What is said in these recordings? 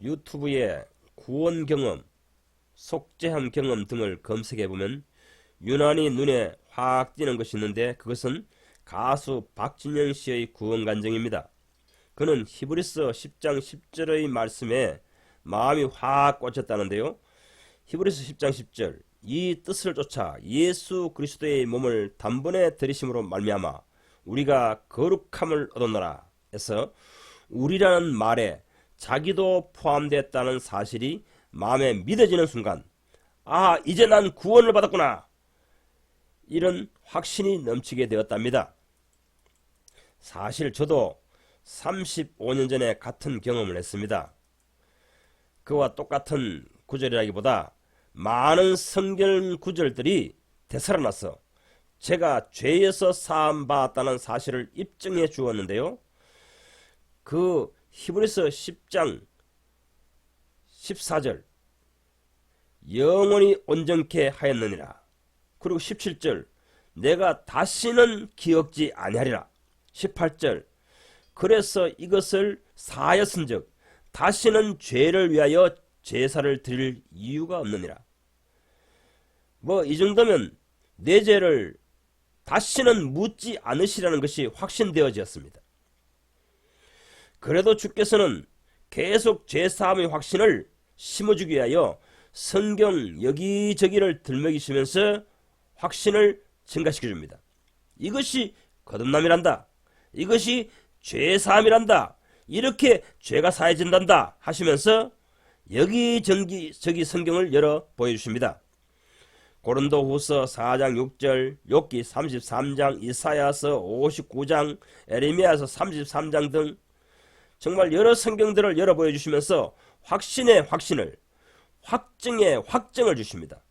유튜브에 구원 경험, 속죄함 경험 등을 검색해 보면 유난히 눈에 확 띄는 것이 있는데 그것은 가수 박진영 씨의 구원 간증입니다. 그는 히브리서 10장 10절의 말씀에 마음이 확 꽂혔다는데요. 히브리서 10장 10절 이 뜻을 쫓아 예수 그리스도의 몸을 단번에 들이심으로 말미암아 우리가 거룩함을 얻었노라 해서 우리라는 말에 자기도 포함됐다는 사실이 마음에 믿어지는 순간 아 이제 난 구원을 받았구나 이런 확신이 넘치게 되었답니다. 사실 저도 35년 전에 같은 경험을 했습니다. 그와 똑같은 구절이라기보다 많은 성경 구절들이 되살아나서 제가 죄에서 사함 받았다는 사실을 입증해 주었는데요. 그 히브리서 10장 14절 영원히 온전케 하였느니라. 그리고 17절 내가 다시는 기억지 아니하리라. 18절 그래서 이것을 사하였은즉 다시는 죄를 위하여 제사를 드릴 이유가 없느니라. 뭐 이 정도면 내 죄를 다시는 묻지 않으시라는 것이 확신되어졌습니다. 그래도 주께서는 계속 죄사함의 확신을 심어주기 위하여 성경 여기저기를 들먹이시면서 확신을 증가시켜 줍니다. 이것이 거듭남이란다. 이것이 죄사함이란다. 이렇게 죄가 사해진단다 하시면서 여기저기 저기 성경을 열어 보여주십니다. 고린도 후서 4장 6절, 욥기 33장, 이사야서 59장, 에레미야서 33장 등 정말 여러 성경들을 열어 보여주시면서 확신의 확신을 확증의 확증을 주십니다.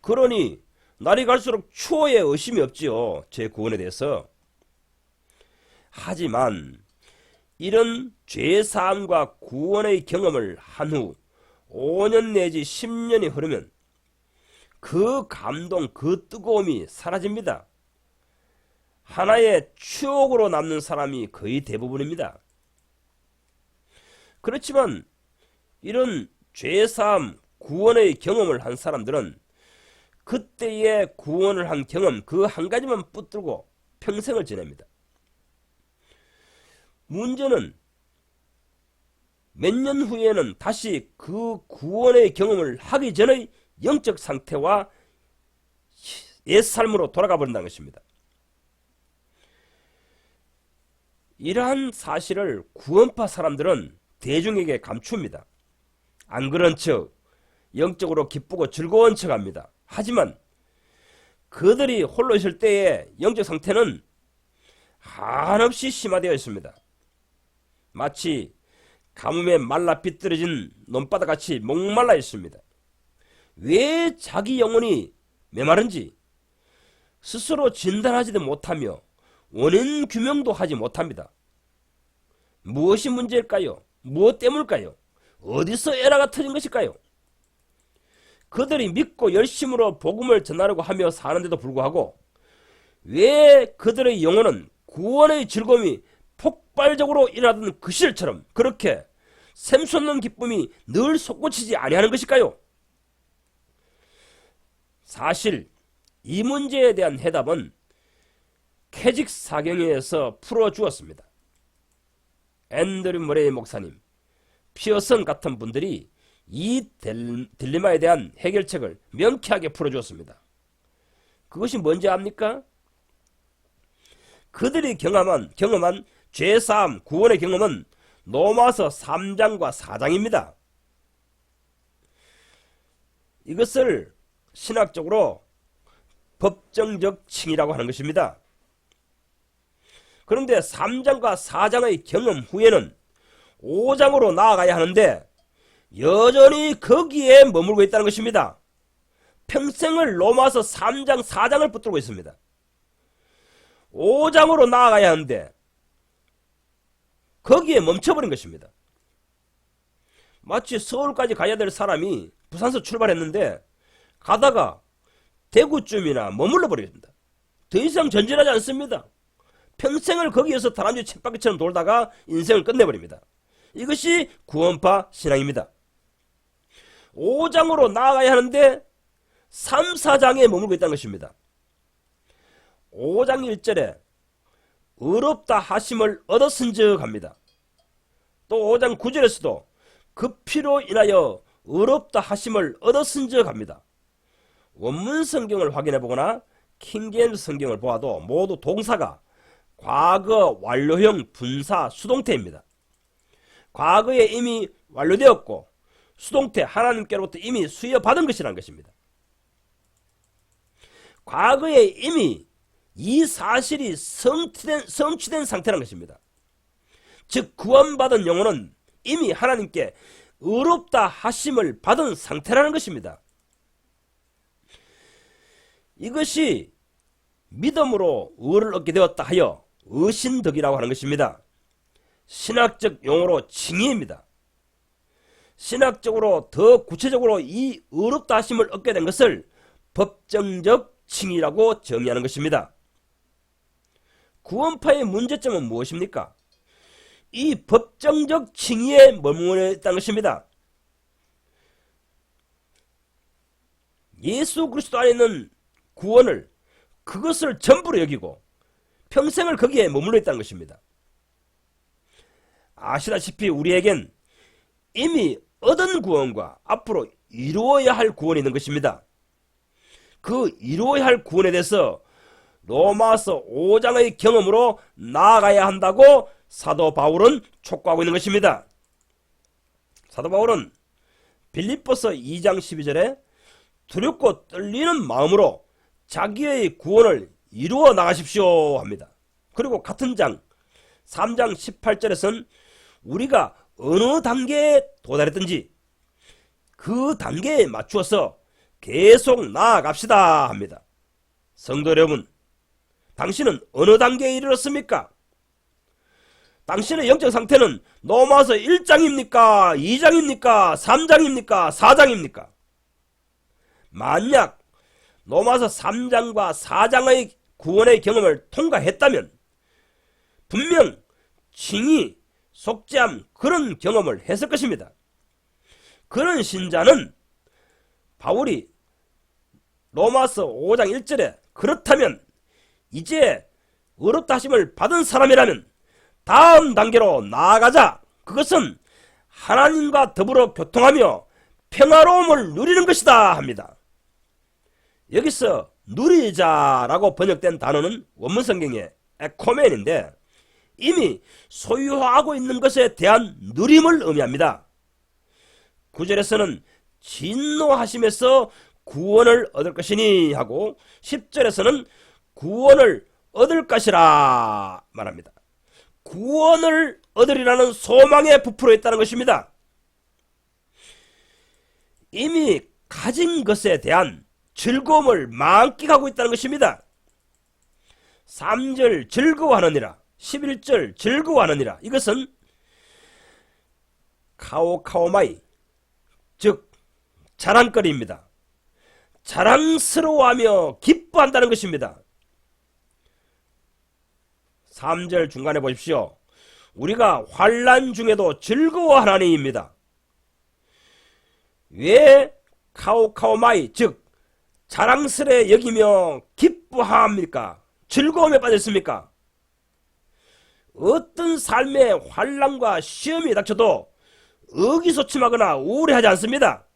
그러니 날이 갈수록 추호에 의심이 없지요. 제 구원에 대해서. 하지만 이런 죄사함과 구원의 경험을 한 후 5년 내지 10년이 흐르면 그 감동, 그 뜨거움이 사라집니다. 하나의 추억으로 남는 사람이 거의 대부분입니다. 그렇지만 이런 죄사함, 구원의 경험을 한 사람들은 그때의 구원을 한 경험 그 한 가지만 붙들고 평생을 지냅니다. 문제는 몇 년 후에는 다시 그 구원의 경험을 하기 전의 영적 상태와 옛 삶으로 돌아가 버린다는 것입니다. 이러한 사실을 구원파 사람들은 대중에게 감춥니다. 안 그런 척 영적으로 기쁘고 즐거운 척 합니다. 하지만 그들이 홀로 있을 때의 영적 상태는 한없이 심화되어 있습니다. 마치 가뭄에 말라 비뚤어진 논바다 같이 목말라 있습니다. 왜 자기 영혼이 메마른지 스스로 진단하지도 못하며 원인 규명도 하지 못합니다. 무엇이 문제일까요? 무엇 때문일까요? 어디서 에러가 터진 것일까요? 그들이 믿고 열심으로 복음을 전하려고 하며 사는데도 불구하고 왜 그들의 영혼은 구원의 즐거움이 폭발적으로 일어나던 그 시절처럼 그렇게 샘솟는 기쁨이 늘 솟구치지 아니하는 것일까요? 사실 이 문제에 대한 해답은 캐직 사경에서 풀어주었습니다. 앤드류 머레이 목사님, 피어슨 같은 분들이 이 딜레마에 대한 해결책을 명쾌하게 풀어주었습니다. 그것이 뭔지 압니까? 그들이 경험한, 경험한 죄사함, 구원의 경험은 로마서 3장과 4장입니다. 이것을 신학적으로 법정적 칭이라고 하는 것입니다. 그런데 3장과 4장의 경험 후에는 5장으로 나아가야 하는데 여전히 거기에 머물고 있다는 것입니다. 평생을 로마서 3장, 4장을 붙들고 있습니다. 5장으로 나아가야 하는데 거기에 멈춰버린 것입니다. 마치 서울까지 가야 될 사람이 부산서 출발했는데 가다가 대구쯤이나 머물러 버립니다. 더 이상 전진하지 않습니다. 평생을 거기에서 다람쥐 쳇바퀴처럼 돌다가 인생을 끝내버립니다. 이것이 구원파 신앙입니다. 5장으로 나아가야 하는데 3, 4장에 머물고 있다는 것입니다. 5장 1절에 의롭다 하심을 얻었은즉 합니다. 또 5장 9절에서도 그 피로 인하여 의롭다 하심을 얻었은즉 합니다. 원문 성경을 확인해 보거나 킹제임스 성경을 보아도 모두 동사가 과거 완료형 분사 수동태입니다. 과거에 이미 완료되었고 수동태 하나님께로부터 이미 수여받은 것이라는 것입니다. 과거에 이미 이 사실이 성취된, 성취된 상태라는 것입니다. 즉 구원받은 영혼은 이미 하나님께 의롭다 하심을 받은 상태라는 것입니다. 이것이 믿음으로 의를 얻게 되었다 하여 의신덕이라고 하는 것입니다. 신학적 용어로 칭의입니다. 신학적으로 더 구체적으로 이 의롭다 하심을 얻게 된 것을 법정적 칭의라고 정의하는 것입니다. 구원파의 문제점은 무엇입니까? 이 법정적 칭의에 머무르 있다는 것입니다. 예수 그리스도 안에 있는 구원을 그것을 전부로 여기고 평생을 거기에 머물러 있다는 것입니다. 아시다시피 우리에겐 이미 얻은 구원과 앞으로 이루어야 할 구원이 있는 것입니다. 그 이루어야 할 구원에 대해서 로마서 5장의 경험으로 나아가야 한다고 사도 바울은 촉구하고 있는 것입니다. 사도 바울은 빌립보서 2장 12절에 두렵고 떨리는 마음으로 자기의 구원을 이루어 나가십시오 합니다. 그리고 같은 장 3장 18절에서는 우리가 어느 단계에 도달했든지 그 단계에 맞추어서 계속 나아갑시다 합니다. 성도 여러분, 당신은 어느 단계에 이르렀습니까? 당신의 영적 상태는 로마서 1장입니까? 2장입니까? 3장입니까? 4장입니까? 만약 로마서 3장과 4장의 구원의 경험을 통과했다면 분명 칭의, 속죄함 그런 경험을 했을 것입니다. 그런 신자는 바울이 로마서 5장 1절에 그렇다면 이제 의롭다 하심을 받은 사람이라면 다음 단계로 나아가자. 그것은 하나님과 더불어 교통하며 평화로움을 누리는 것이다 합니다. 여기서 누리자라고 번역된 단어는 원문 성경의 에코멘인데 이미 소유하고 있는 것에 대한 누림을 의미합니다. 9절에서는 진노하심에서 구원을 얻을 것이니 하고 10절에서는 구원을 얻을 것이라 말합니다. 구원을 얻으리라는 소망에 부풀어 있다는 것입니다. 이미 가진 것에 대한 즐거움을 만끽하고 있다는 것입니다. 3절 즐거워하느니라 11절 즐거워하느니라 이것은 카오카오마이 즉 자랑거리입니다. 자랑스러워하며 기뻐한다는 것입니다. 3절 중간에 보십시오. 우리가 환란 중에도 즐거워하나니입니다. 왜 카오카오마이 즉 자랑스레 여기며 기뻐합니까? 즐거움에 빠졌습니까? 어떤 삶의 환란과 시험이 닥쳐도 의기소침하거나 우울해하지 않습니다.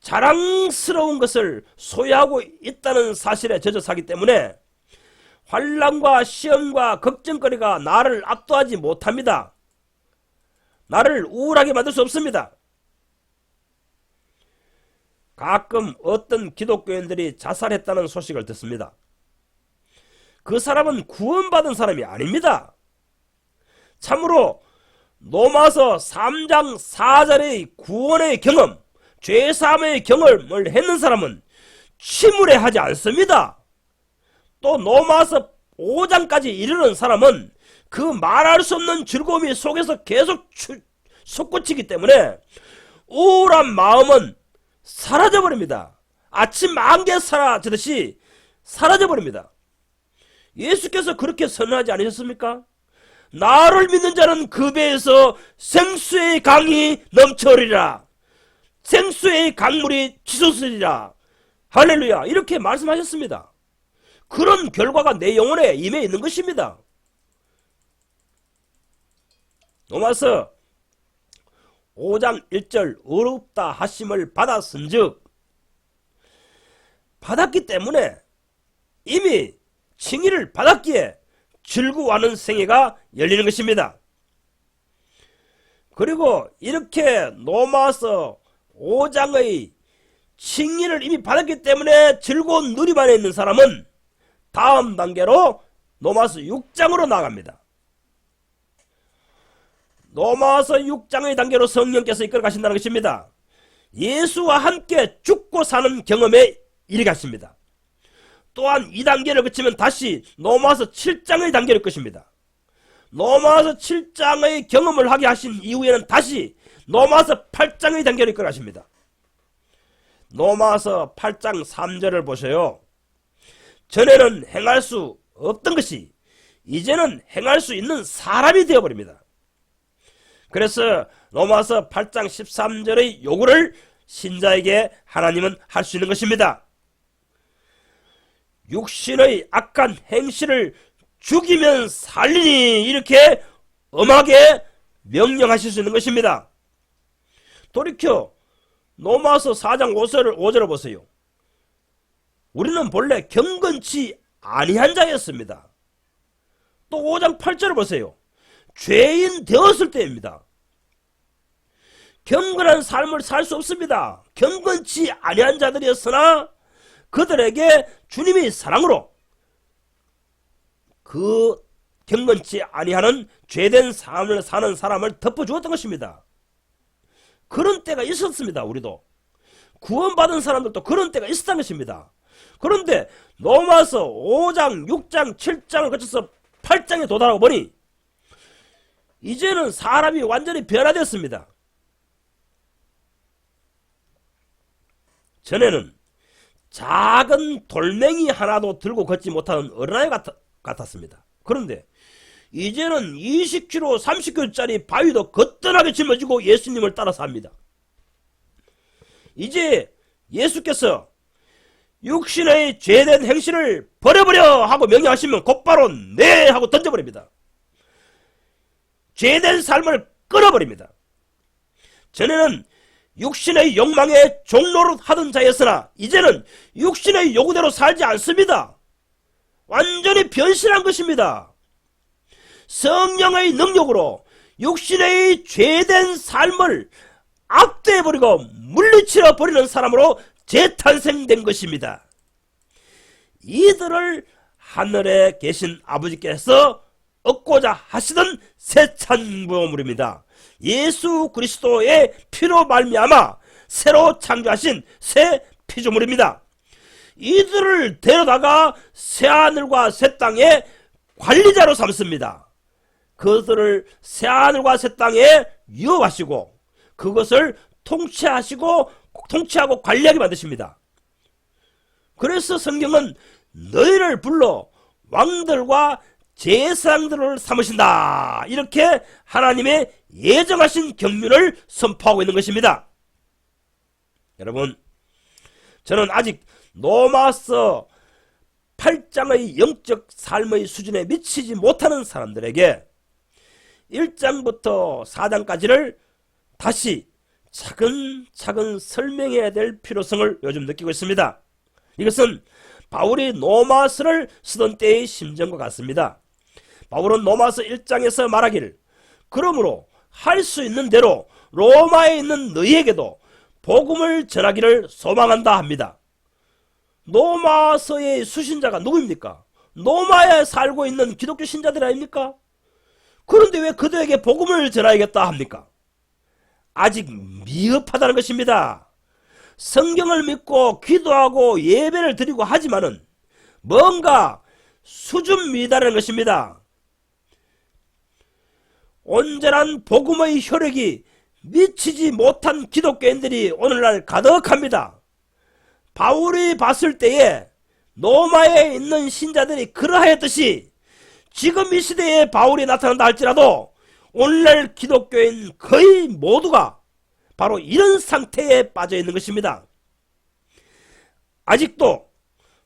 자랑스러운 것을 소유하고 있다는 사실에 젖어 사기 때문에 환란과 시험과 걱정거리가 나를 압도하지 못합니다. 나를 우울하게 만들 수 없습니다. 가끔 어떤 기독교인들이 자살했다는 소식을 듣습니다. 그 사람은 구원받은 사람이 아닙니다. 참으로 로마서 3장 4절의 구원의 경험, 죄사함의 경험을 했는 사람은 침울해 하지 않습니다. 또 로마서 5장까지 이르는 사람은 그 말할 수 없는 즐거움이 속에서 계속 추, 솟구치기 때문에 우울한 마음은 사라져버립니다. 아침 안개 사라지듯이 사라져버립니다. 예수께서 그렇게 선언하지 않으셨습니까? 나를 믿는 자는 그 배에서 생수의 강이 넘쳐리라. 생수의 강물이 치솟으리라. 할렐루야. 이렇게 말씀하셨습니다. 그런 결과가 내 영혼에 임해 있는 것입니다. 로마서 5장 1절 어렵다 하심을 받았은즉 받았기 때문에 이미 칭의를 받았기에 즐거워하는 생애가 열리는 것입니다. 그리고 이렇게 로마서 5장의 칭의를 이미 받았기 때문에 즐거운 누림 안에 있는 사람은 다음 단계로 로마서 6장으로 나갑니다. 로마서 6장의 단계로 성령께서 이끌어 가신다는 것입니다. 예수와 함께 죽고 사는 경험에 이르갔습니다. 또한 이 단계를 거치면 다시 로마서 7장의 단계를 것입니다. 로마서 7장의 경험을 하게 하신 이후에는 다시 로마서 8장의 단계를 이끌어 가십니다. 로마서 8장 3절을 보세요. 전에는 행할 수 없던 것이 이제는 행할 수 있는 사람이 되어버립니다. 그래서 로마서 8장 13절의 요구를 신자에게 하나님은 할 수 있는 것입니다. 육신의 악한 행실을 죽이면 살리니 이렇게 엄하게 명령하실 수 있는 것입니다. 돌이켜 로마서 4장 5절을, 5절을 보세요. 우리는 본래 경건치 아니한 자였습니다. 또 5장 8절을 보세요. 죄인 되었을 때입니다. 경건한 삶을 살 수 없습니다. 경건치 아니한 자들이었으나 그들에게 주님의 사랑으로 그 경건치 아니하는 죄된 삶을 사는 사람을 덮어주었던 것입니다. 그런 때가 있었습니다. 우리도 구원받은 사람들도 그런 때가 있었던 것입니다. 그런데 로마서 5장, 6장, 7장을 거쳐서 8장에 도달하고 보니 이제는 사람이 완전히 변화되었습니다. 전에는 작은 돌멩이 하나도 들고 걷지 못하는 어린아이 같, 같았습니다. 그런데 이제는 20kg, 30kg짜리 바위도 거뜬하게 짊어지고 예수님을 따라서 합니다. 이제 예수께서 육신의 죄된 행실을 버려버려 하고 명령하시면 곧바로 네 하고 던져버립니다. 죄된 삶을 끊어버립니다. 전에는 육신의 욕망에 종로를 하던 자였으나 이제는 육신의 요구대로 살지 않습니다. 완전히 변신한 것입니다. 성령의 능력으로 육신의 죄된 삶을 압도해버리고 물리치러 버리는 사람으로 재탄생된 것입니다. 이들을 하늘에 계신 아버지께서 얻고자 하시던 새 찬부물입니다. 예수 그리스도의 피로 말미암아 새로 창조하신 새 피조물입니다. 이들을 데려다가 새 하늘과 새 땅의 관리자로 삼습니다. 그들을 새 하늘과 새 땅에 유업하시고 그것을 통치하시고 통치하고 관리하게 만드십니다. 그래서 성경은 너희를 불러 왕들과 제사장들을 삼으신다. 이렇게 하나님의 예정하신 경륜을 선포하고 있는 것입니다. 여러분, 저는 아직 로마서 8장의 영적 삶의 수준에 미치지 못하는 사람들에게 1장부터 4장까지를 다시 차근차근 설명해야 될 필요성을 요즘 느끼고 있습니다. 이것은 바울이 로마서를 쓰던 때의 심정과 같습니다. 바울은 로마서 1장에서 말하기를 그러므로 할 수 있는 대로 로마에 있는 너희에게도 복음을 전하기를 소망한다 합니다. 로마서의 수신자가 누구입니까? 로마에 살고 있는 기독교 신자들 아닙니까? 그런데 왜 그들에게 복음을 전하야겠다 합니까? 아직 미흡하다는 것입니다. 성경을 믿고 기도하고 예배를 드리고 하지만은 뭔가 수준 미달하는 것입니다. 온전한 복음의 효력이 미치지 못한 기독교인들이 오늘날 가득합니다. 바울이 봤을 때에 로마에 있는 신자들이 그러하였듯이 지금 이 시대에 바울이 나타난다 할지라도 오늘날 기독교인 거의 모두가 바로 이런 상태에 빠져 있는 것입니다. 아직도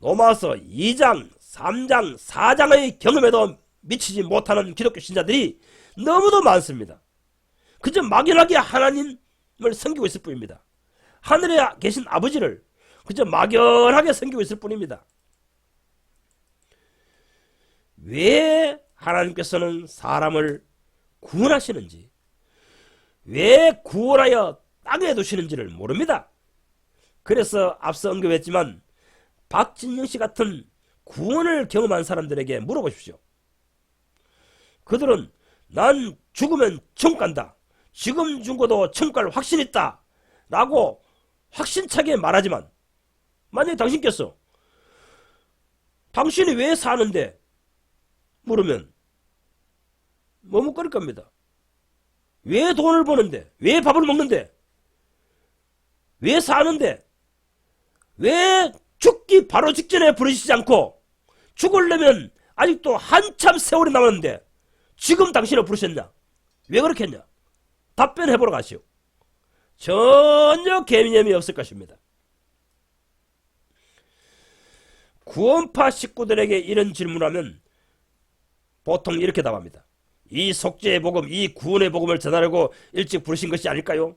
로마서 2장, 3장, 4장의 경험에도 미치지 못하는 기독교 신자들이 너무도 많습니다. 그저 막연하게 하나님을 섬기고 있을 뿐입니다. 하늘에 계신 아버지를 그저 막연하게 섬기고 있을 뿐입니다. 왜 하나님께서는 사람을 구원하시는지, 왜 구원하여 땅에 두시는지를 모릅니다. 그래서 앞서 언급했지만 박진영 씨 같은 구원을 경험한 사람들에게 물어보십시오. 그들은 난 죽으면 천국 간다. 지금 죽어도 천국 갈 확신 있다. 라고 확신차게 말하지만 만약에 당신께서 당신이 왜 사는데 물으면 머뭇거릴 겁니다. 왜 돈을 버는데? 왜 밥을 먹는데? 왜 사는데? 왜 죽기 바로 직전에 부르시지 않고 죽으려면 아직도 한참 세월이 남았는데 지금 당신을 부르셨냐? 왜 그렇게 했냐? 답변해보러 가시오. 전혀 개념이 없을 것입니다. 구원파 식구들에게 이런 질문하면 보통 이렇게 답합니다. 이 속죄의 복음, 이 구원의 복음을 전하려고 일찍 부르신 것이 아닐까요?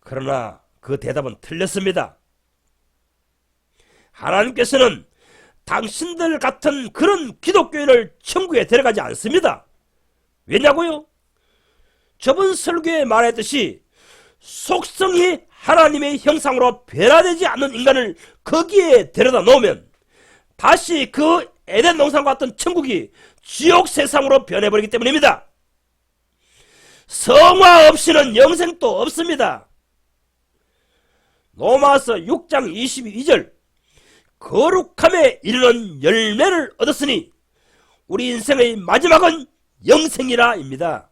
그러나 그 대답은 틀렸습니다. 하나님께서는 당신들 같은 그런 기독교인을 천국에 데려가지 않습니다. 왜냐고요? 저번 설교에 말했듯이 속성이 하나님의 형상으로 변화되지 않는 인간을 거기에 데려다 놓으면 다시 그 에덴 동산과 같은 천국이 지옥 세상으로 변해버리기 때문입니다. 성화 없이는 영생도 없습니다. 로마서 6장 22절 거룩함에 이르는 열매를 얻었으니 우리 인생의 마지막은 영생이라입니다.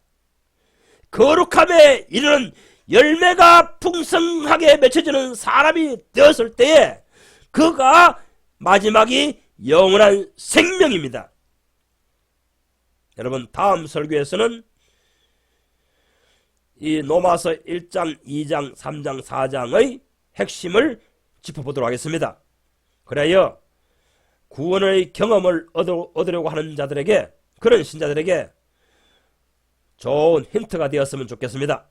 거룩함에 이르는 열매가 풍성하게 맺혀지는 사람이 되었을 때에 그가 마지막이 영원한 생명입니다. 여러분 다음 설교에서는 이 로마서 1장, 2장, 3장, 4장의 핵심을 짚어보도록 하겠습니다. 그래야 구원의 경험을 얻으, 얻으려고 하는 자들에게 그런 신자들에게 좋은 힌트가 되었으면 좋겠습니다.